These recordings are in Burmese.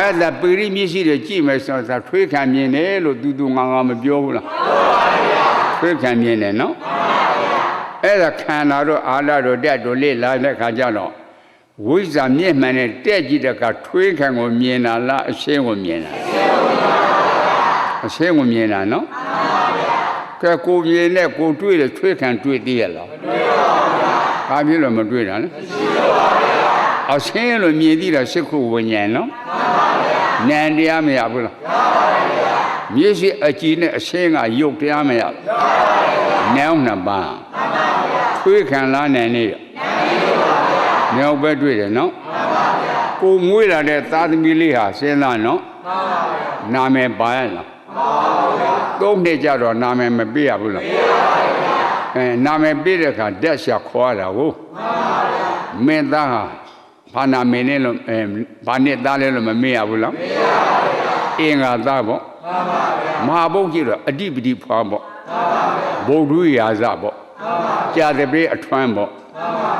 အဲ့ဒါပရိမျက်စိတွေကြည့်မယ်ဆိုတော့ဒါထွေးခံမြင်တယ်လို့တူတူငါငါမပြောဘူးလားထွေးခံမြင်တယ်နော်အဲ့ဒါခန္ဓာတို့အာလတို့တက်တို့လေ့လာတဲ့ခါကျတော့ဝိဇ္ဇာမျက်မှန်နဲ့တက်ကြည့်တဲ့အခါထွေးခံကိုမြင်တာလားအရှင်းကိုမြင်တာအရှင်းကိုမြင်တာနော်ကဲကိုမြင်နဲ့ကိုတွေ့တယ်ထွေးခံတွေ့သေးရလားမတွေ့ပါဘူးဗျာဘာဖြစ်လို့မတွေ့တာလဲအရှင်းလို့မြင်သိတာစိတ်ခုဝိညာဉ်နော်နံ တရားမရဘူးလားမျက်စိအကြည့်နဲ့အရှင်းကယုတ်တရားမရဘူးနံနှစ်ပါးထွေးခံလားနံနေရမြောက်ပဲတွေ့တယ်နော်ကိုမွေးလာတဲ့သားသမီးလေးဟာစဉ်းစားနော်နာမည်ပါရလားသုံးနှစ်ကြတော့နာမည်မပြရဘူးလားအဲနာမည်ပြတဲ့အခါတက်ရှာခေါ်ရတာကိုမင်းသားဟာ ဘာနာမည်နဲ့လို့အဲဘာနဲ့သားလဲလို့မမေ့ရဘူးလားအင်္ဂါသားပေါ့မဟာဘုတ်ကြည့်တော့အဓိပတိဖွာပေါ့ဘုဒ္ဓရာဇပေါ့ကြာတပည့်အထွန်းပေါ့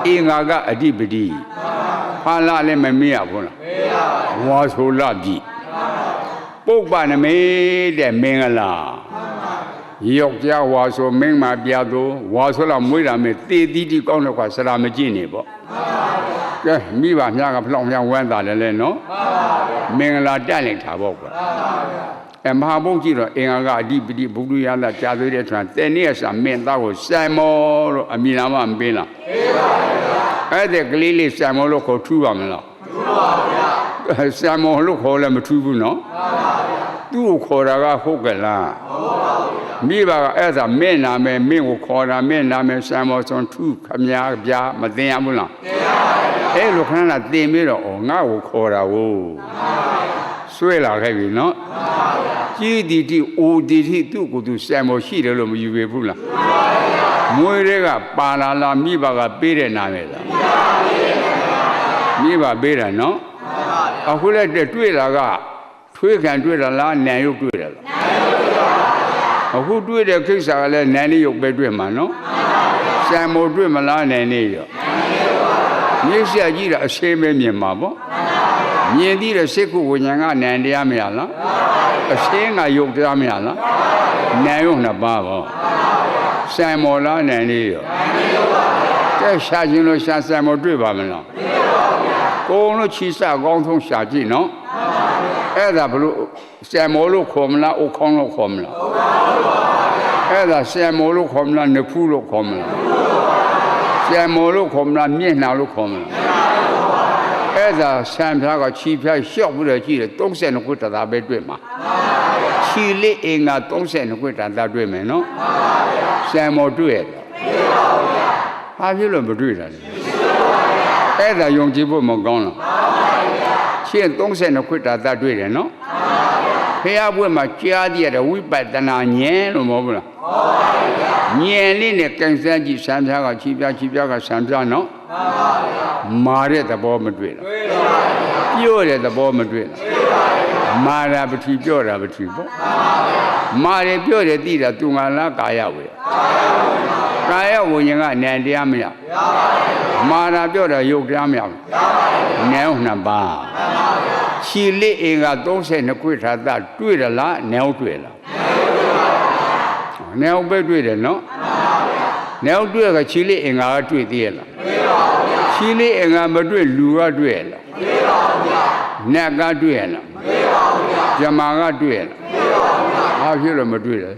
အင်္ဂါကအဓိပတိဖာလာလည်းမမေ့ရဘူးလားဝါဆိုလပြီပုပ္ပနမေတဲ့မင်္ဂလာ ယောက်ျားဝါဆိုမင်းမပြသူဝါဆိုလာမွေးတာမဲ့တေတီတီကောင်းတော့ကဆရာမကြည့်နေပေါ့ကဲမိဘမြားကဖလောင်မြဝမ်းတာလည်းလဲနော်မင်္ဂလာတက်လိုက်တာပေါ့ကွာအမဟာဘုန်းကြီးတော့အင်္ဂါကအဓိပတိဘုဒ္ဓရာလာကြာသေးတဲ့ထွန်းတဲနေ့ဆာမင်းသားကိုစိုင်မောလို့အမိနာမမပေးလားပေးပါဗျာအဲ့ဒါကလေးလေးစိုင်မောလို့ခေါ်ထူးပါမလားထူးပါဗျာစိုင်မောလို့ခေါ်လည်းမထူးဘူးနော်မှန်ပါဗျာသူ့ကိုခေါ်တာကဟုတ်ကလား မိဘကအဲ့ဒါမင်းနာမယ်မင်းကိုခေါ်တာမင်းနာမယ်ဆံမောစွန်ထုခမညာပြာမသိရဘူးလားသိရပါဘူးအဲ့လိုခဏလာတင်ပြီးတော့ဩငါ့ကိုခေါ်တာကိုဆွဲလာခဲ့ပြီနော်ကြီးတီတီအိုတီတီသူ့ကိုယ်သူဆံမောရှိတယ်လို့မယူပေဘူးလားမွေးတွေကပါလာလာမိဘကပေးတဲ့နာမည်လားမိဘပေးတာနော်အခုလည်းတွေ့တာကထွေးခံတွေ့တာလားနံရုပ်တွေ့တယ်လား အခုတွေ့တဲ့ကိစ္စကလည်းနန်းလေးရုပ်ပဲတွေ့မှာနော်ဆံမိုတွေ့မလားနန်းလေးရောမြစ်ဆက်ကြည့်တာအရှင်းပဲမြင်မှာပေါ့မြင်ပြီးတဲ့စိတ်ကုဝိညာဉ်ကနန်းတရားမရလားအရှင်းကရုပ်တရားမရလားနန်းရုပ်နှစ်ပါးပေါ့ဆံမောလားနန်းလေးရောကဲရှာခြင်းလို့ရှာဆံမောတွေ့ပါမလားကိုယ်လို့ချီစအကောင်းဆုံးရှာကြည့်နော်အဲ့ဒါဘလို့ဆံမောလို့ခေါ်မလားအုတ်ခေါင်းလို့ခေါ်မလား အဲ့ဒါဆံမောလို့ခေါ်မလားနဖူးလို့ခေါ်မလားဆံမောလို့ခေါ်မလားမျက်နှာလို့ခေါ်မလားအဲ့ဒါဆံဖြားကခြီဖြားလျှော့ပြီးတော့ကြည့်တယ်32ခုတသာပဲတွေ့မှာခြီလေးအင်္ဂါ32ခုတသာတွေ့မယ်နော်ဆံမောတွေ့ရတယ်ဘာဖြစ်လို့မတွေ့တာလဲအဲ့ဒါယုံကြည်ဖို့မကောင်းလားရှင်း32ခွတ်တာသတ်တွေ့တယ်နော် ဖះဘွဲ့မှာကြားသိရတဲ့ဝိပဿနာဉာဏ်လို့မဟုတ်ဘူးလားဉာဏ်လေးနဲ့ကန်ဆန်းကြည့်ဆံပြားကခြိပြားခြိပြားကဆံပြားနော်မာတဲ့သဘောမတွေ့လားပြော့တဲ့သဘောမတွေ့လားမာတာပတိပြော့တာပတိပေါ့မာတယ်ပြော့တယ်သိတာသူငါလားကာယဝေကာယဝိညာဉ်ကနံတရားမရမာတာပြော့တာယုတ်တရားမရဘူးနံနှစ်ပါး ခြီလေးအင်က32ခွေထာသတွေ့ရလားနဲတွေ့လားနဲပဲတွေ့တယ်နော်နဲတွေ့ကခြီလေးအင်ကကတွေ့သေးရလားတွေ့ပါဘူးခြီလေးအင်ကမတွေ့လူကတွေ့ရလားတွေ့ပါဘူးနတ်ကတွေ့ရလားတွေ့ပါဘူးဇမာကတွေ့ရလားတွေ့ပါဘူးဘာဖြစ်လို့မတွေ့လဲ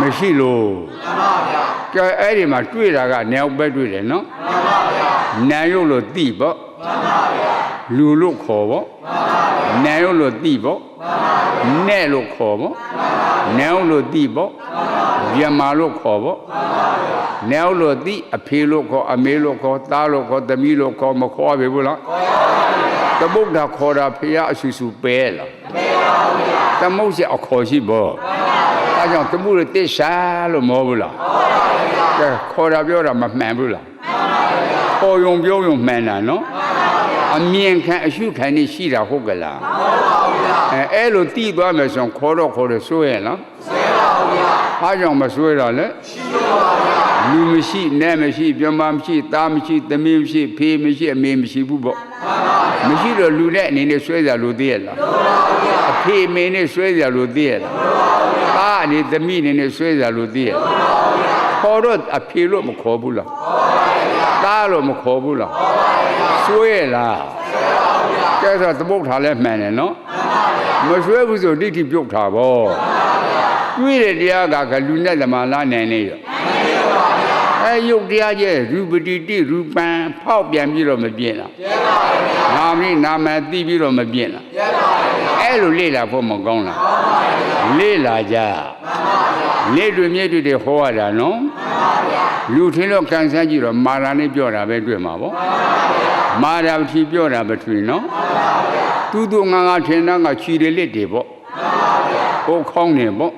မရှိလို့မှန်ပါဗျာကဲအဲ့ဒီမှာတွေ့တာကနဲပဲတွေ့တယ်နော်မှန်ပါဗျာနံရုပ်လို့သိပေါ့မှန်ပါဗျာ လူလို့ခေါ်ပေါ့နံရုပ်လို့သိပေါ့နဲ့လို့ခေါ်ပေါ့နံရုပ်လို့သိပေါ့မြမာလို့ခေါ်ပေါ့နံရုပ်လို့သိအဖေလို့ခေါ်အမေလို့ခေါ်သားလို့ခေါ်သမီးလို့ခေါ်မခေါ်ပဲဘူးလားခေါ်ပါဘူးသမုဒ္ဒခေါ်တာဖေရအဆူဆူပဲလားပဲပါဘူးသမုဒ္ဒအခေါ်ရှိပေါ့အဲကြောင့်သမုဒ္ဒတိရှာလို့မဟုတ်ဘူးလားကဲခေါ်တာပြောတာမမှန်ဘူးလားခေါ်ယုံပြောယုံမှန်တာနော် အမြင်ခံအရှုခံနေရှိတာဟုတ်ကလားမှန်ပါဗျာအဲအဲ့လိုတီးသွားမယ်ဆိုရင်ခေါ်တော့ခေါ်တယ်စိုးရဲ့လားဆွဲပါဗျာအားကြောင့်မဆွဲတော့လဲရှိပါဗျာလူမရှိနဲ့မရှိပြမမရှိသားမရှိသမီးမရှိဖေးမရှိအမေမရှိဘူးပေါ့မှန်ပါဗျာမရှိတော့လူနဲ့အနေနဲ့ဆွဲကြလို့သိရလားအဖေအမေနဲ့ဆွဲကြလို့သိရလားသားအနေသမီးအနေနဲ့ဆွဲကြလို့သိရလားခေါ်တော့အဖေလို့မခေါ်ဘူးလားသားလို့မခေါ်ဘူးလား ဆွဲလားကဲဆိုသမုတ်ထားလဲမှန်တယ်နော်မဆွဲဘူးဆိုဒိဋ္ဌိပြုတ်တာဗောတွေ့တဲ့တရားကကလူနဲ့သမာလားနိုင်နေရောအဲယုတ်တရားကျဲရူပတိတိရူပံဖောက်ပြန်ပြီးတော့မပြင်းလားနာမည်နာမည်သိပြီးတော့မပြင်းလားအဲ့လိုလေ့လာဖို့မကောင်းလားလေ့လာကြလေ့တွေမြဲတွေတွေဟောရတာနော် လူထင်းတော့ကန်ဆန်းကြည့်တော့မာရာနဲ့ပြောတာပဲတွေ့မှာပေါ့မာရာဖြီပြောတာမထွေနော်တူတူငါငါထင်တာကခြီရလက်တွေပေါ့ဟုတ်ခေါင်းနေပေါ့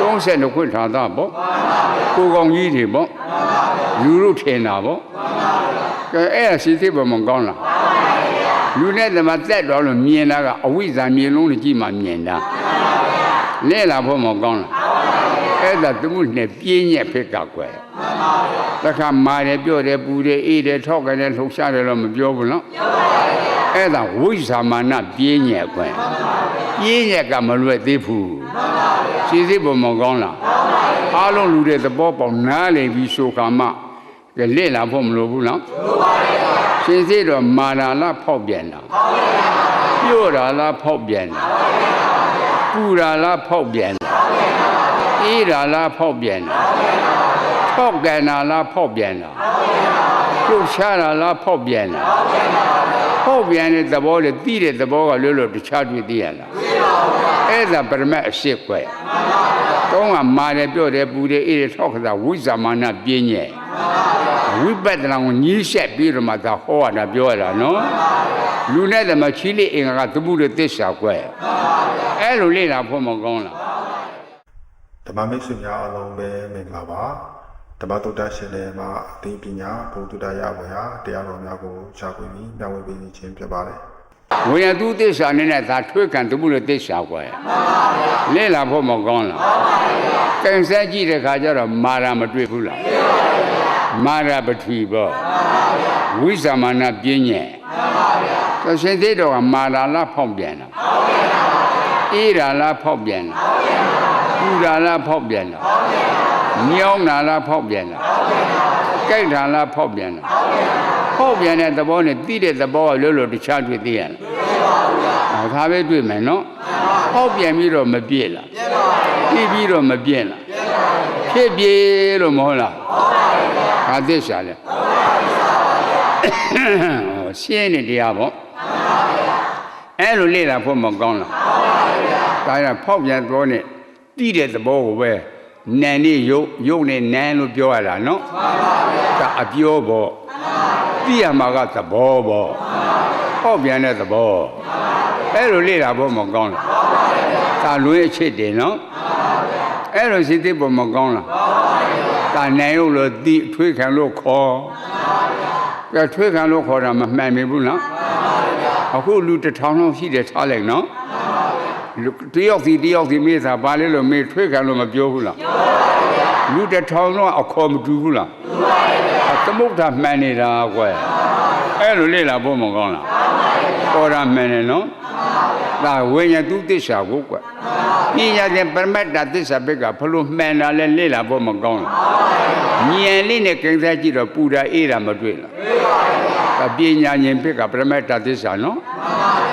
32ခွင့်ထာတာပေါ့ကိုကောင်ကြီးတွေပေါ့လူတို့ထင်တာပေါ့ကဲအဲ့ဒါစီသိပေါ်မကောင်းလားလူနဲ့တမတက်တော့လို့မြင်တာကအဝိဇ္ဇာမြင်လုံးနဲ့ကြည့်မှမြင်တာလဲလာဖို့မကောင်းလား အဲ့ဒါသူမှုနဲ့ပြင်းညက်ဖြစ်ကကွယ်တခါမာတယ်ပြောတယ်ပူတယ်အေးတယ်ထောက်ကြတယ်လှုပ်ရှားတယ်လို့မပြောဘူးနော်အဲ့ဒါဝိဇ္ဇာမာနပြင်းညက်ကွယ်ပြင်းညက်ကမလွယ်သေးဘူးစီစစ်ပေါ်မကောင်းလားအားလုံးလူတဲ့သဘောပေါက်နားလည်ပြီးဆိုခါမှကဲလက်လာဖို့မလိုဘူးနော်ရှင်စစ်တော့မာနာလားဖောက်ပြန်တာပြော့တာလားဖောက်ပြန်တာပူတာလားဖောက်ပြန်တာ အေးတာလားဖောက်ပြန်တာဖောက်ကန်တာလားဖောက်ပြန်တာလှုပ်ရှားတာလားဖောက်ပြန်တာဖောက်ပြန်တဲ့သဘောလေသိတဲ့သဘောကလွတ်လွတ်တခြားတွေ့သိရလားအဲ့ဒါပရမတ်အရှိကွယ်တုံးကမာတယ်ပြော့တယ်ပူတယ်အေးတယ်ထောက်ခါဝိဇာမာနပြင်းညက်ဝိပဿနာကိုညီးဆက်ပြီးတော့မှသာဟောရတာပြောရတာနော်လူနဲ့တမချီလေးအင်္ဂါကသမှုတွေသစ္စာကွယ်အဲ့လိုလေ့လာဖို့မကောင်းလား ဓမ္မမိတ်ဆွေများအားလုံးပဲမင်္ဂလာပါဓမ္မတုတ္တရှင်လည်းမှာအသိပညာဘုဒ္ဓတရားရပါရာတရားတော်များကိုရှားပွေပြီးမျှဝေပေးခြင်းဖြစ်ပါတယ်ဝိညာဉ်သူသစ္စာနဲ့နဲ့သာထွေးခံသမှုတွေသစ္စာကွယ်လေ့လာဖို့မကောင်းလားကင်ဆက်ကြည့်တဲ့ခါကျတော့မာရာမတွေ့ဘူးလားမာရာပထဝီပေါ့ဝိဇာမာနပြင်းညက်သရှင်သေးတော်ကမာရာလားဖောက်ပြန်တာအေးရာလားဖောက်ပြန်တာပူ ရာလားဖောက်ပြန်တာညောင်းတာလားဖောက်ပြန်တာကြိုက်တာလားဖောက်ပြန်တာဖောက်ပြန်တဲ့သဘောနဲ့တိတဲ့သဘောကလို့လို့တခြားတွေ့သိရလားဟောဒါပဲတွေ့မယ်နော်ဖောက်ပြန်ပြီးတော့မပြည့်လားပြည့်ပြီးတော့မပြည့်လားဖြစ်ပြေလို့မဟုတ်လားဟာသစ္စာလေဟောရှင်းနေတရားပေါ့အဲ့လိုလေ့လာဖို့မကောင်းလားဒါရဖောက်ပြန်သောနဲ့ တိတဲ့သဘောကိုပဲနန်နဲ့ယုတ်ယုတ်နဲ့နန်လို့ပြောရတာနော်ဒါအပြောပေါ့တိရမှာကသဘောပေါ့ဖောက်ပြန်တဲ့သဘောအဲ့လိုလေ့လာဖို့မကောင်းလားဒါလွင်အချစ်တယ်နော်အဲ့လိုစိတ်သိဖို့မကောင်းလားဒါနိုင်လို့လို့တိအထွေးခံလို့ခေါ်ကဲထွေးခံလို့ခေါ်တာမမှန်ပြီဘူးနော်အခုလူတစ်ထောင်လောက်ရှိတယ်ထားလိုက်နော်လူ တယောက်စီတယောက်စီမေးတာဘာလဲလို့မေးထွေးခံလို့မပြောဘူးလားလူတစ်ထောင်တော့အခေါ်မတူဘူးလားအသမုဒ္ဒမှန်နေတာကွယ်အဲ့လိုလေ့လာဖို့မကောင်းလားပေါ်တာမှန်တယ်နော်ဒါဝိညာဉ်သူသစ္စာကိုကွယ်ပညာရှင်ပရမတ္တသစ္စာဘက်ကဘလို့မှန်တာလဲလေ့လာဖို့မကောင်းလားဉာဏ်လေးနဲ့ကိစ္စကြည့်တော့ပူတာအေးတာမတွေ့လား ဒါပညာဉာဏ်ဘက်ကပရမတ္တသစ္စာနော်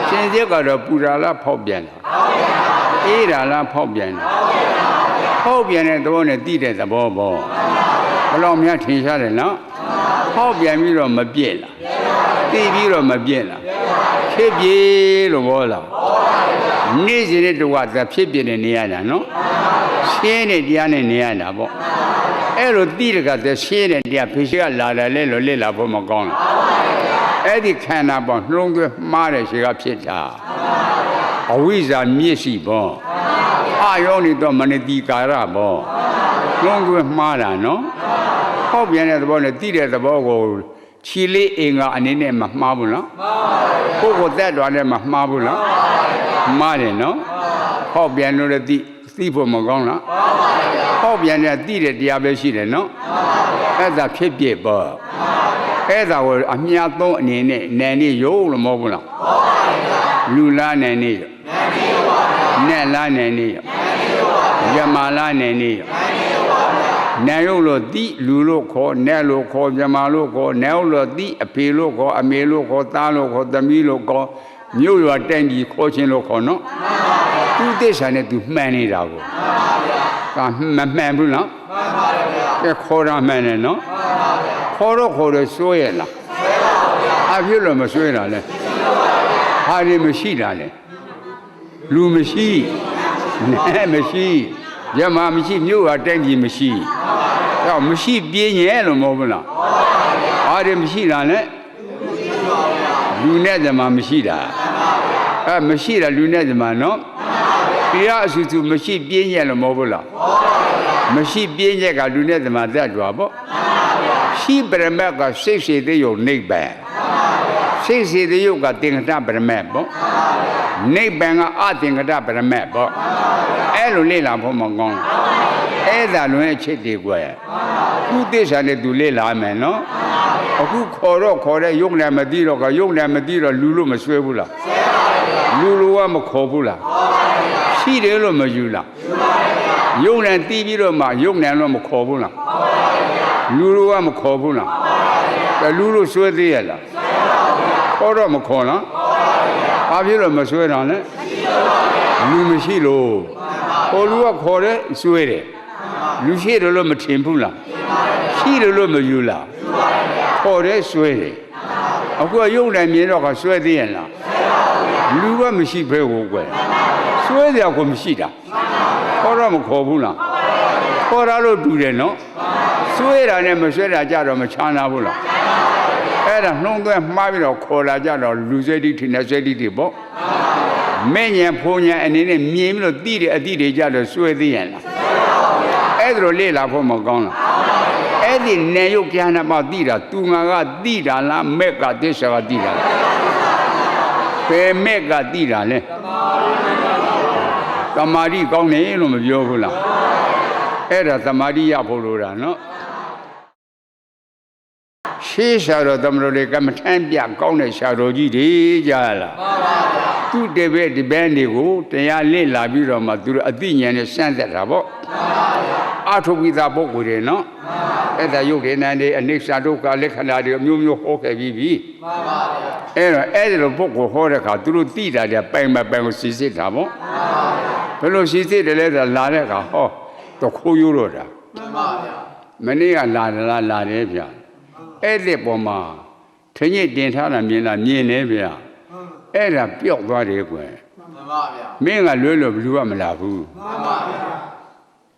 ရှင်စေကတော့ပူတာလားဖောက်ပြန်တာအေးတာလားဖောက်ပြန်တာဖောက်ပြန်တဲ့သဘောနဲ့တိတဲ့သဘောပေါ့ဘယ်လောက်များထင်ရှားတယ်နော်ဖောက်ပြန်ပြီးတော့မပြည့်လားတိပြီးတော့မပြည့်လားဖြစ်ပြေလို့ဘောလားနေ့စဉ်နဲ့တော့ကဖြစ်ပြနေနေရတာနော်ရှင်းနေတရားနဲ့နေရတာပေါ့အဲ့လိုတိရကတည်းရှင်းတဲ့တရားဖေရှိကလာတယ်လေလို့လေ့လာဖို့မကောင်းလား အဲ့ဒီခန္ဓာပေါ့နှလုံးသွင်းမှားတဲ့ရှိကဖြစ်တာအဝိဇ္ဇာမျက်စိပေါ့အာယောနိတော့မနတိကာရပေါ့နှလုံးသွင်းမှားတာနော်ဟောက်ပြန်တဲ့သဘောနဲ့တိတဲ့သဘောကိုခြီလေးအင်္ဂါအနေနဲ့မမှားဘူးနော်မှားပါဘူးကိုယ်ကိုတက်တော်နဲ့မမှားဘူးနော်မှားတယ်နော်ဟောက်ပြန်လို့လည်းတိသိဖို့မကောင်းလားဟောက်ပြန်တဲ့တိတဲ့တရားပဲရှိတယ်နော်အဲ့ဒါဖြစ်ပြပေါ့ အဲ့ဒါကိုအမြတ်သုံးအနေနဲ့နယ်နေရုပ်လို့မဟုတ်ဘူးလားလူလားနယ်နေရုပ်နဲ့လားနယ်နေရုပ်ယမလားနယ်နေရုပ်နယ်ရုပ်လို့တိလူလို့ခေါ်နဲ့လို့ခေါ်ယမလို့ခေါ်နယ်လို့တိအဖေလို့ခေါ်အမေလို့ခေါ်သားလို့ခေါ်သမီးလို့ခေါ်မြို့ရွာတိုင်ကြီးခေါ်ခြင်းလို့ခေါ်နော်သူသစ္စာနဲ့သူမှန်နေတာကိုဒါမမှန်ဘူးနော်မှန်ပါတယ်ဗျာကဲခေါ်တာမှန်တယ်နော် ခေါ်တော့ခေါ်တယ်စွဲရလားစွဲပါဗျာအဖြစ်လို့မစွဲတာလဲဟာဒီမရှိတာလဲလူမရှိနဲ့မရှိညမမရှိမြို့ဟာတိုက်ကြီးမရှိတော့မရှိပြင်းရဲလို့မဟုတ်ဘူးလားဟာဒီမရှိတာလဲလူနဲ့ဇမမရှိတာအဲမရှိတာလူနဲ့ဇမနော်ပြရအဆူဆူမရှိပြင်းရဲလို့မဟုတ်ဘူးလားမရှိပြင်းရဲကလူနဲ့ဇမတတ်ကြွားပေါ့ ရှိပရမတ်ကစိတ်စေတယုတ်နိဗ္ဗာန်စိတ်စေတယုတ်ကသင်္ကတပရမတ်ပေါ့နိဗ္ဗာန်ကအသင်္ကတပရမတ်ပေါ့အဲ့လိုလေ့လာဖို့မကောင်းအဲ့ဒါလွန်အချက်တွေကိုယ်သူသစ္စာနဲ့သူလေ့လာမယ်နော်အခုခေါ်တော့ခေါ်တဲ့ယုံလည်းမသိတော့ကယုံလည်းမသိတော့လူလို့မဆွဲဘူးလားလူလိုကမခေါ်ဘူးလားရှိတယ်လို့မယူလားယုံလည်းတီးပြီးတော့မှယုံလည်းလို့မခေါ်ဘူးလား လူလူကမခေါ်ဘူးလားကဲလူလူဆွဲသေးရလားခေါ်တော့မခေါ်လားဘာဖြစ်လို့မဆွဲတာလဲလူမရှိလို့ဟိုလူကခေါ်တယ်ဆွဲတယ်လူရှိတယ်လို့မထင်ဘူးလားရှိတယ်လို့မယူလားခေါ်တယ်ဆွဲတယ်အခုကရုပ်နိုင်မြင်တော့ကဆွဲသေးရလားလူကမရှိဘဲကိုကွယ်ဆွဲတယ်ကမရှိတာခေါ်တော့မခေါ်ဘူးလားခေါ်တာလို့တူတယ်နော် ဆွဲတာနဲ့မဆွဲတာကြတော့မချမ်းသာဘူးလားအဲ့ဒါနှုံးသွဲမှားပြီးတော့ခေါ်လာကြတော့လူဆွဲတိထင်တဲ့ဆွဲတိတွေပေါ့မဲ့ညာဖုန်ညာအနေနဲ့မြင်ပြီးတော့တိတယ်အတိတွေကြတော့ဆွဲသေးရလားအဲ့ဒါလိုလေ့လာဖို့မကောင်းလားအဲ့ဒီနေရုပ်ပြန်မှာတိတာသူငါကတိတာလားမက်ကသစ္စာကတိတာလားဘယ်မက်ကတိတာလဲတမာတိကောင်းတယ်လို့မပြောဘူးလားအဲ့ဒါတမာတိရဖို့လိုတာနော် ရှေးရှာတော်သမတော်တွေကမ္မထမ်းပြကောင်းတဲ့ရှာတော်ကြီးတွေကြားရလားမှန်ပါဗျာသူတပည့်ဒီပန်းတွေကိုတရားလေ့လာပြီးတော့မှသူတို့အသိဉာဏ်နဲ့စမ်းသက်တာပေါ့မှန်ပါဗျာအထုပ်ပြီးသားပုဂ္ဂိုလ်တွေနော်မှန်ပါအဲ့ဒါယုတ်ဒေနန်တွေအနိစ္စဒုက္ခလက္ခဏာတွေအမျိုးမျိုးဟောခဲ့ပြီးပြီမှန်ပါဗျာအဲ့တော့အဲ့ဒီလိုပုဂ္ဂိုလ်ဟောတဲ့အခါသူတို့သိတာတွေပိုင်မပိုင်ကိုစီစစ်တာပေါ့မှန်ပါဗျာဘယ်လိုစီစစ်တယ်လဲဆိုတော့လာတဲ့အခါဟောတော့ခိုးရိုးတော့တာမှန်ပါဗျာမနေ့ကလာတယ်လားလာတယ်ဗျာ အဲ့ဒီပေါ်မှာထင်းညစ်တင်ထားတာမြင်လားမြင်နေဗျာအဲ့ဒါပျောက်သွားတယ်ကွယ် မှန်ပါဗျာ မင်းကလွဲလို့ဘယ်သူကမလာဘူး မှန်ပါဗျာ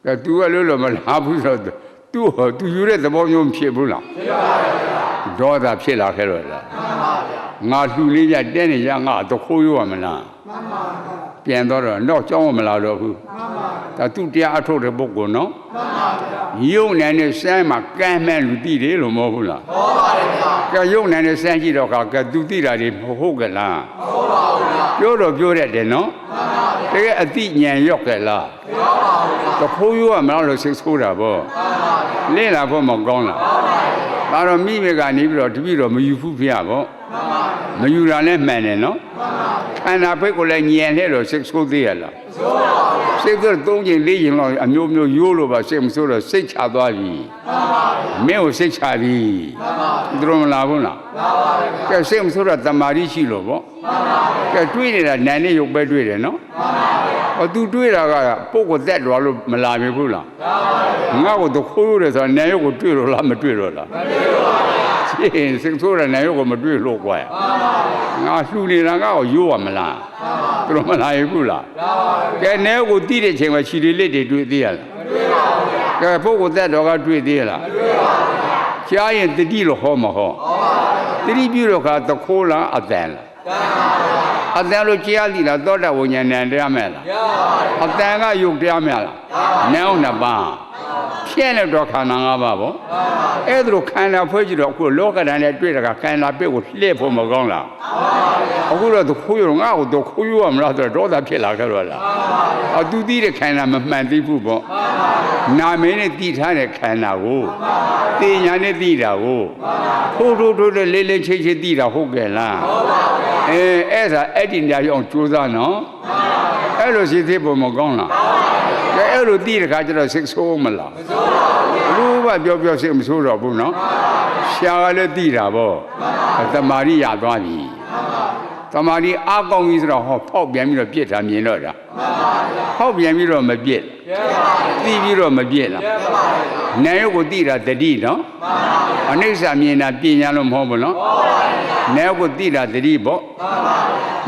ကဲ तू ကလွဲလို့မလာဘူးဆိုတော့ तू ဟော तू ယူတဲ့သဘောမျိုးမဖြစ်ဘူးလားဖြစ်ပါဗျာဒေါသဖြစ်လာခဲ့တော့လား မှန်ပါဗျာ ငါလှူလေးကြတဲနေရငါတခိုးရောမလားမှန်ပါဗျာပြန်တော့တော့တော့ကြောင်းမလာတော့ဘူးမှန်ပါ ါ ဒါသူတရားအထုတ်တဲ့ပုဂ္ဂိုလ်နော်မှန်ပါဗျာယုံနေတဲ့စမ်းမှာကမ်းမဲ့လူသိတယ်လို့မဟုတ်ဘူးလားဟောပါတယ်ဗျာကဲယုံနိုင်တဲ့စမ်းကြည့်တော့ခါကဲသူသိတာတွေမဟုတ်ကလားဟောပါဦးဗျာပြောတော့ပြောရတယ်နော်တကယ်အတိဉာဏ်ရောက်ကြလားပြောပါဦးဗျာတခိုးရိုးကမလားလို့စိတ်ဆိုးတာပေါ့လင့်လာဖို့မကောင်းလားဒါတော့မိမိကနေပြီးတော့တပည့်တော်မယူဘူးဖေရပေါ့မ ယူတာလည်းမှန်တယ်နော်ခန္ဓာဘက်ကိုလည်းဉာဏ်နဲ့တော့စိတ်ဆိုးသေးရလားစိတ်ဆိုးသုံးချိန်လေးချိန်လောက်အမျိုးမျိုးရိုးလို့ပါစိတ်မဆိုးတော့စိတ်ချသွားပြီမင်းကိုစိတ်ချပြီသူတို့မလာဘူးလားကဲစိတ်မဆိုးတော့တမာရီရှိလို့ပေါ့ကဲတွေးနေတာနာနဲ့ရုပ်ပဲတွေးတယ်နော်ဟော तू တွေးတာကပုတ်ကိုတက်သွားလို့မလာမြင်ဘူးလားငါ့ကိုတခိုးရိုးတယ်ဆိုတော့နာရုပ်ကိုတွေးလို့လားမတွေးတော့လားမတွေးပါဘူး ရှင်စိတ်ဆိုးတဲ့နာရုပ်ကိုမတွေးလို့ကွာငါလှူနေတာငါ့ကိုရိုးရမလားသူတို့မလာရဘူးလားကဲနာရုပ်ကိုတီးတဲ့ချိန်မှာခြေလေးလက်တွေတွေးသေးရလားမတွေးပါဘူးကဲပုတ်ကိုတက်တော့ကတွေးသေးရလားမတွေးပါဘူးကြားရင်တတိလို့ဟောမဟောတတိပြုတော့ခါတခိုးလားအတန်လားအတန်လို့ကြားလိလားသောတာဝိညာဉ်နဲ့တရားမဲ့လားရပါတယ်အတန်ကယုတ်တရားများလားနန်းအောင်နှစ်ပါး ဖြစ်နေတော့ခန္ဓာ၅ပါးပေါ့အဲ့ဒါလိုခန္ဓာဖွဲ့ကြည့်တော့အခုလောကဓာတ်နဲ့တွေ့တာကခန္ဓာပြည့်ကိုလှည့်ဖို့မကောင်းလားအခုတော့သူခိုးရငါ့ကိုတော့ခိုးရမလားဆိုတော့ဒေါသဖြစ်လာကြတော့လားအတူတည်တဲ့ခန္ဓာမမှန်သိဘူးပေါ့နာမည်နဲ့တည်ထားတဲ့ခန္ဓာကိုတင်ညာနဲ့တည်တာကိုထိုးထိုးထိုးတဲ့လေးလေးချိတ်ချိတ်တည်တာဟုတ်ကဲ့လားအဲအဲ့ဒါအဲ့ဒီညာရောင်ကြိုးစားနော်အဲ့လိုရှိသေးဖို့မကောင်းလား ကဲအဲ့လိုတည်တဲ့ခါကျတော့စိတ်ဆိုးမလားဘူးကပြောပြောစိတ်မဆိုးတော့ဘူးနော်ရှာကလည်းသိတာပေါ့တမာရီရသွားပြီတမာရီအကောင်းကြီးဆိုတော့ဟောဖောက်ပြန်ပြီးတော့ပြစ်တာမြင်တော့တာဖောက်ပြန်ပြီးတော့မပြစ်သိပြီးတော့မပြစ်လားနာယုတ်ကိုသိတာတတိနော်အနိစ္စမြင်တာပညာလို့မဟုတ်ဘူးနော်နာယုတ်ကိုသိတာတတိပေါ့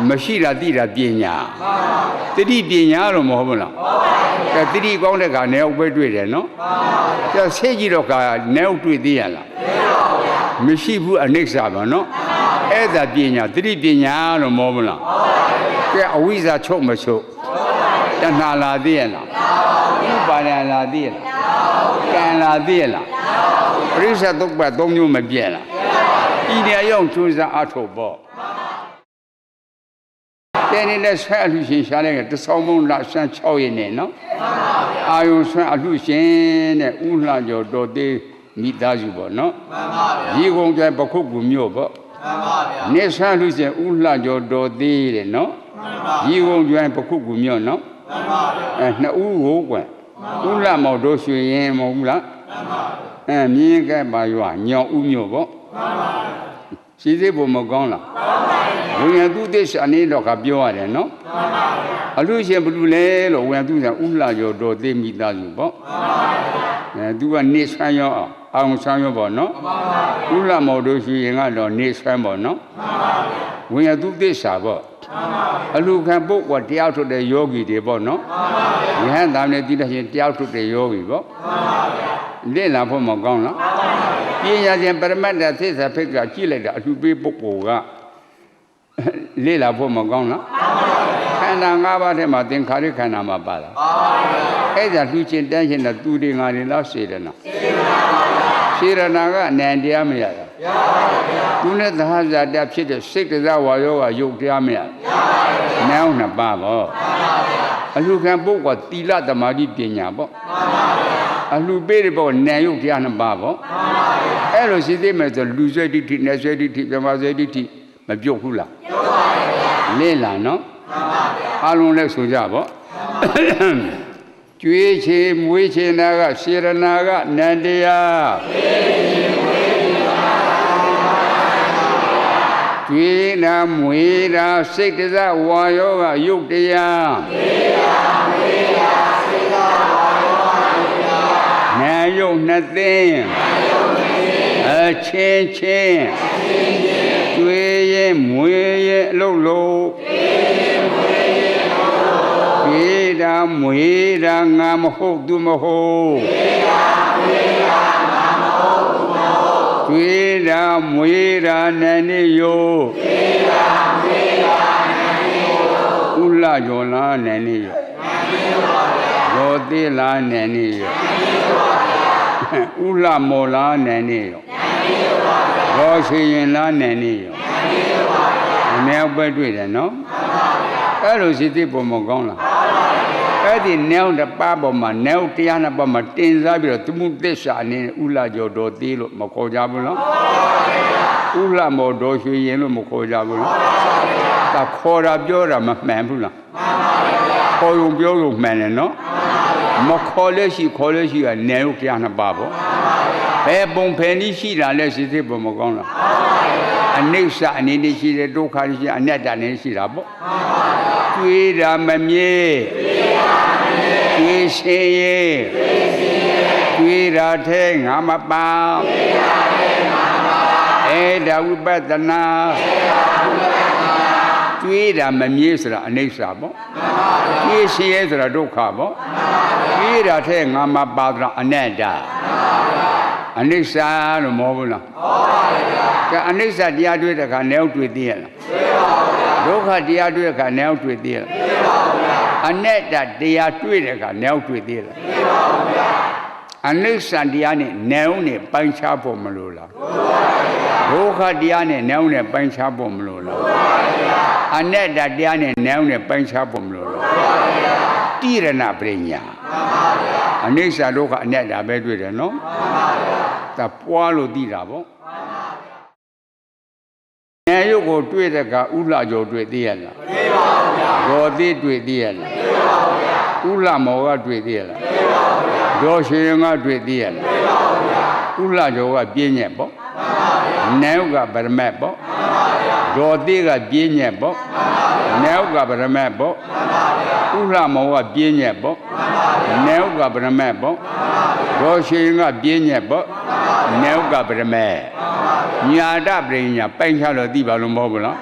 မရှိတာသိတာပညာတတိပညာလို့မဟုတ်ဘူးလားကဲ တတိကောင်းတဲ့ကနေဥပဲတွေ့တယ်နော်ကျဆေးကြည့်တော့ကနေဥတွေ့သေးရလားမရှိဘူးအနိစ္စပါနော်အဲ့ဒါပညာတတိပညာလို့မဟုတ်ဘူးလားကဲအဝိဇ္ဇာချုပ်မချုပ်တဏှာလာသေးရလားဥပါဒံလာသေးရလားကံလာသေးရလားပရိစ္ဆေသုတ်ပတ်သုံးမျိုးမပြည့်လားဤနေရာရောက်ကျိုးစားအထုတ်ပေါ့ တဲ့နေတဲ့ဆွဲအလှရှင်ရှားတဲ့တဆောင်းမုံလာဆန်း6ရက်နဲ့နော်အာယုံဆွဲအလှရှင်တဲ့ဥလှကျော်တော်သေးမိသားစုပေါ့နော်မှန်ပါဗျာရေကုန်ကျပခုတ်ကူမြို့ပေါ့မှန်ပါဗျာနေဆွဲအလှရှင်ဥလှကျော်တော်သေးတဲ့နော်ရေကုန်ကျပခုတ်ကူမြို့နော်မှန်ပါဗျာအဲနှစ်ဦးကိုကွယ်ဥလှမော်တို့ရွှေရင်မဟုတ်ဘူးလားအဲမြင်းကဲပါရွာညောင်ဥမြို့ပေါ့ရှိသေးဖို့မကောင်းလား ဝိညာဉ်သူသစ္စာအနေတော့ကပြောရတယ်နော်အလူရှင်ဘလူလဲလို့ဝင်သူကဥလှကျော်တော်သိမိသားစုပေါ့အဲသူကနေဆွမ်းရောအောင်အောင်ဆွမ်းရောပေါ့နော်ဥလှမော်တို့ရှိရင်ကတော့နေဆွမ်းပေါ့နော်ဝင်ရသူသစ္စာပေါ့အလူခံပုဂ္ဂိုလ်တယောက်ထုတ်တဲ့ယောဂီတွေပေါ့နော်ယဟန်သားနဲ့တိတတ်ရှင်တယောက်ထုတ်တဲ့ယောဂီပေါ့လက်လာဖို့မကောင်းလားပညာရှင်ပရမတ္တသစ္စာဖိတ်ကကြည့်လိုက်တာအလူပေးပုဂ္ဂိုလ်က လက်လာဖို့မကောင်းလားခန္ဓာ၅ပါးထဲမှာသင်္ခါရခန္ဓာမှာပါတာပါပါဗျာအဲ့ဒါလှူချင်းတန်းချင်းတဲ့သူတွေငါတွေလောက်စေရနာစေရနာကအနန္တရားမရတာသူနဲ့သဟဇာတဖြစ်တဲ့စိတ်ကစားဝါယောကယုတ်တရားမရဘူးနောင်နှစ်ပါးပေါ့အလှခံပုဂ္ဂိုလ်သီလသမာဓိပညာပေါ့အလှပေးတဲ့ပေါ့နံယုတ်တရားနှစ်ပါးပေါ့အဲ့လိုရှိသေးမယ်ဆိုလူဆွဲဒိဋ္ဌိနဲ့ဆွဲဒိဋ္ဌိပြမဆွဲဒိဋ္ဌိ မပြုတ်ဘူးလားလင်းလာနော်အလုံးလည်းဆိုကြပေါ့ကျွေးချေမွေးချေနာကရှေရနာကနန္တရားကျွေးနာမွေးတာစိတ်တစဝါယောကယုတ်တရားနာယုတ်နှစ်သိန်းအချင်းချင်းကျွေးရင် မွေးရင်အလုံးလုံးပြေးတာမွေးတာငါမဟုတ်သူမဟုတ်ပြေးတာမွေးတာငါမဟုတ်သူမဟုတ်ပြေးတာမွေးတာနန်းနေယောပြေးတာမွေးတာနန်းနေယောဥလာကျော်လားနန်းနေယောနန်းနေယောပါဗျာရောသေးလားနန်းနေယောနန်းနေယောပါဗျာဥလာမော်လားနန်းနေယောနန်းနေယောပါဗျာရောရှိရင်လားနန်းနေယော နန်းနေယောပါဗျာအများပဲတွေ့တယ်နော်မှန်ပါဗျာအဲ့လိုရှိသေးပုံမကောင်းလားအဲ့ဒီနဲတစ်ပါးပေါ်မှာနဲတရားနှစ်ပါးမှာတင်စားပြီးတော့သူမှုသစ္စာအနေနဲ့ဥလာကျော်တော်သေးလို့မခေါ်ကြဘူးနော်ဥလာမော်တော်ရွှေရင်လို့မခေါ်ကြဘူးနော်ဒါခေါ်တာပြောတာမမှန်ဘူးလားခေါ်ယုံပြောယုံမှန်တယ်နော်မခေါ်လဲရှိခေါ်လဲရှိကနဲတရားနှစ်ပါးပေါ့ဘယ်ပုံဖယ်နည်းရှိတာလဲစိစိပုံမကောင်းလား အနိစ္စအနေနဲ့ရှိတယ်ဒုက္ခရှိတယ်အနတ္တအနေနဲ့ရှိတာပေါ့ကျွေးတာမမြဲကျွေးရှင်ရဲ့ကျွေးတာထဲငါမပါအဲ့ဒါဝိပဿနာကျွေးတာမမြဲဆိုတာအနိစ္စပေါ့ကျွေးရှင်ရဲ့ဆိုတာဒုက္ခပေါ့ကျွေးတာထဲငါမပါဆိုတာအနတ္တ အနိစ္စလို့မဟုတ်ဘူးလားဟုတ်ပါဘူးဗျာကအနိစ္စတရားတွေ့တဲ့ခါနည်းတွေ့သေးရလားတွေ့ပါဘူးဗျာဒုက္ခတရားတွေ့တဲ့ခါနည်းတွေ့သေးရလားအနတ္တတရားတွေ့တဲ့အခါနောက်တွေ့သေးလားတွေ့ပါဘူးဗျာအနိစ္စတရားနဲ့နေုံနဲ့ပိုင်းခြားဖို့မလို့လားဒုက္ခတရားနဲ့နေုံနဲ့ပိုင်းခြားဖို့မလို့လားအနတ္တတရားနဲ့နေုံနဲ့ပိုင်းခြားဖို့မလို့လားတိရဏပရိညာ အနိစ္စဒုက္ခအနတ္တပဲတွေ့တယ်နော်ဒါပွားလို့သိတာပေါ့နေရုပ်ကိုတွေ့တဲ့ကဥလှကျော်တွေ့သိရလားတွေ့ပါဘူးဗျာဒေါ်သေးတွေ့သိရလားတွေ့ပါဘူးဗျာဥလှမောကတွေ့သိရလားတွေ့ပါဘူးဗျာဒေါ်ရှင်ကတွေ့သိရလားတွေ့ပါဘူးဗျာဥလှကျော်ကပြင်းညက်ပေါ့မှန်ပါဗျာနေရုပ်ကဗရမတ်ပေါ့မှန်ပါဗျာဒေါ်သေးကပြင်းညက်ပေါ့မှန်ပါဗျာနေရုပ်ကဗရမတ်ပေါ့မှန်ပါဗျာဥလှမောကပြင်းညက်ပေါ့မှန်ပါဗျာ နေရုပ်ကဗရမတ်ပေါ့မှန်ပါဗျာဒေါ်ရှင်ကပြင်းညက်ပေါ့မှန်ပါဗျာနေရုပ်ကဗရမတ်ညာတပရိညာပိုင်ချလို့သိပါလို့မဟုတ်ဘူးလား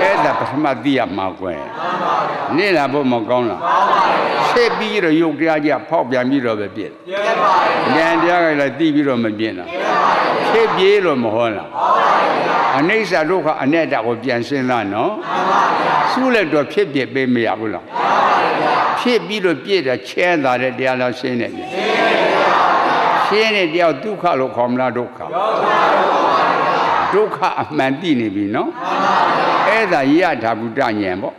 အဲ့ဒါပထမသိရမှာကွယ်လေ့လာဖို့မကောင်းလားဆက်ပြီးတော့ယုတ်တရားကြီးဖောက်ပြန်ပြီးတော့ပဲပြည့်ပြည့်ပါဗျာဉာဏ်တရားကလည်းသိပြီးတော့မပြည့်လားဆက်ပြေးလို့မဟောလားအနိစ္စဒုက္ခအနတ္တကိုပြန်ရှင်းလားနော်စုလက်တော့ဖြစ်ပြပေးမရဘူးလား ဖြစ်ပြီးတော့ပြည့်တာချဲတာတဲ့တရားလားရှင်းတယ်ပြန်ရှင်းတဲ့တရားဒုက္ခလို့ခေါ်မလားဒုက္ခဒုက္ခအမှန်သိနေပြီနော်အဲ့ဒါရတာဘုဒ္ဓဉာဏ်ပေါ့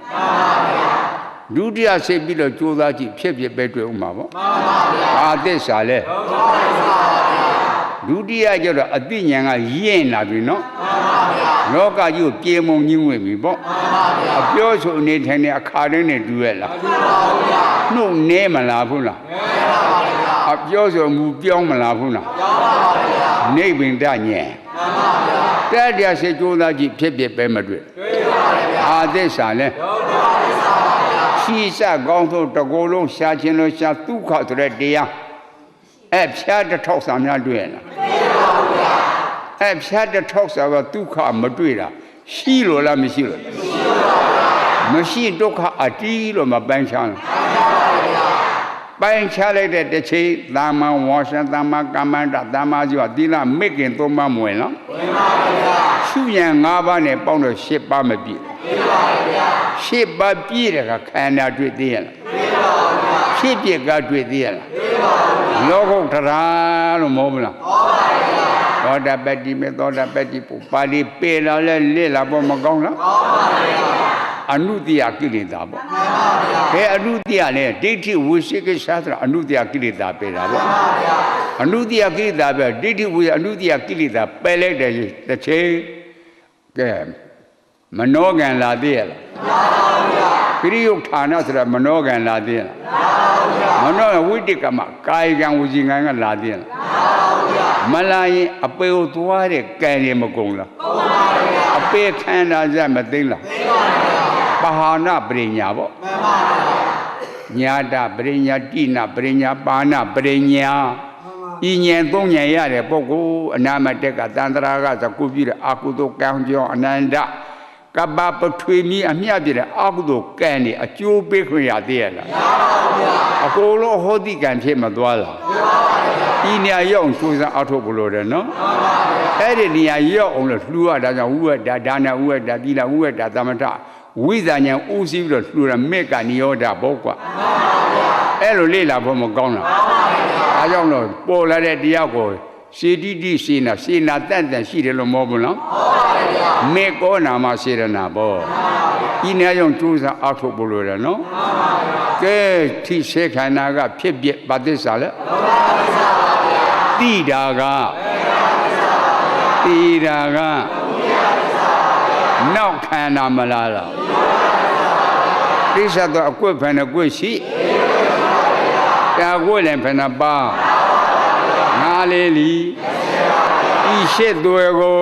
ဒုတိယစိတ်ပြီးတော့ကြိုးစားကြည့်ဖြစ်ဖြစ်ပဲတွေ့ဥမှာပေါ့အာသစ္စာလဲဒု တိယကျတော့အသိဉာဏ်ကရင့်လာပြီနော်လောကကြီးကိုပြေမုံကြီးဝင်ပြီပေါ့အပြောဆိုအနေထိုင်တဲ့အခါတိုင်းနဲ့တူရလားနှုတ်နဲမလားဘူးလားအပြောဆိုမူပြောင်းမလားဘူးလားနိဗ္ဗိန္ဒဉာဏ်တဲ့တရားစိတ်ကြိုးစားကြည့်ဖြစ်ဖြစ်ပဲမတွေ့အာသစ္စာလဲရှိစကောင်းဆုံးတကိုယ်လုံးရှားခြင်းလို့ရှားဒုက္ခဆိုတဲ့တရား အဲ့ဖြားတစ်ထောက်ဆံများတွေ့ရလားအဲ့ဖြားတစ်ထောက်ဆံကဒုက္ခမတွေ့တာရှိလို့လားမရှိလို့လားမရှိဒုက္ခအတီးလို့မပန်းချမ်းလားပိုင်းခြားလိုက်တဲ့တစ်ချိန်သာမန်ဝါရှင်သာမန်ကမ္မန္တသာမန်ဇောသီလမိခင်သုံးပါးမဝင်လားဝင်ပါဗျာရှုရန်၅ပါးနဲ့ပေါင်းတော့၈ပါးမပြည့်ပြည့်ပါဗျာ၈ပါးပြည့်တဲ့ကခန္ဓာတွေ့သေးရလားပြည့်ပါဗျာဖြစ်ပြကတွေ့သေးရလားပြည့်ပါဗျာ လောကုတ္တရာလို့မဟုတ်ဘူးလားဟုတ်ပါဗျာသောတာပတ္တိမေသောတာပတ္တိပုပါဠိပေလာလဲလေ့လာဖို့မကောင်းလားဟုတ်ပါဗျာအနုတ္တိယကိလေသာပေါ့ကဲအနုတ္တိယလဲဒိဋ္ဌိဝိသိကိစ္စဆိုတာအနုတ္တိယကိလေသာပဲတာပေါ့အနုတ္တိယကိလေသာပဲဒိဋ္ဌိဝိအနုတ္တိယကိလေသာပယ်လိုက်တယ်တစ်ချိန်ကဲမနောကံလာသေးရလားပရိယုဌာနဆိုတာမနောကံလာသေးရလားမနော ဝိတ္တကမကာယကံဝစီကံကလာသေးရလားမလာရင်အပေကိုသွားတဲ့ကံတွေမကုန်လားအပေခန္ဓာစက်မသိလားပဟာနာပရိညာပေါ့ညာတပရိညာတိနာပရိညာပါဏပရိညာဤဉဏ်သုံးဉဏ်ရတဲ့ပုဂ္ဂိုလ်အနာမတက်ကတန္တရာကသကုပြည့်တဲ့အကုသိုလ်ကံကြောင့်အနန္တ ကပ္ပပထွေမီအမြတ်ပြတဲ့အကုသိုလ်ကံနေအကျိုးပေးခွင့်ရသေးရလားမရပါဘူးဗျာအကုန်လုံးဟောတိကံဖြစ်မသွားလားမရပါဘူးဗျာဤနေရာရောက်စူးစမ်းအထောက်ဖို့လို့တယ်နော်မှန်ပါဗျာအဲ့ဒီနေရာရောက်အောင်လို့လှူရတာကြောင့်ဝိဝတ္တဒါနဝိဝတ္တသီလဝိဝတ္တသမထဝိဇာဉာဏ်ဥစည်းပြီးတော့လှူရမေကနိရောဓဘောကွာမှန်ပါဗျာအဲ့လိုလေ့လာဖို့မကောင်းလားမှန်ပါဗျာဒါကြောင့်လို့ပေါ်လာတဲ့တရားကို စေတိတိစေနာစေနာတန်တန်ရှိတယ်လို့မဟုတ်ဘူးနော်မှန်ပါဗျာမေကောနာမစေရနာဘောမှန်ပါဗျာဒီနေရာကြောင့်ကျိုးစားအထောက်ဖို့လို့တယ်နော်မှန်ပါဗျာကဲထိစေခန္ဓာကဖြစ်ပြဘာသစ္စာလဲတိတာကတိတာကနောက်ခန္ဓာမလားလားတိစ္ဆတ်တော့အကွတ်ဖန်အကွတ်ရှိတာကွတ်လည်းဖန်ပါ ငါလေးလီဤရှိသွေကို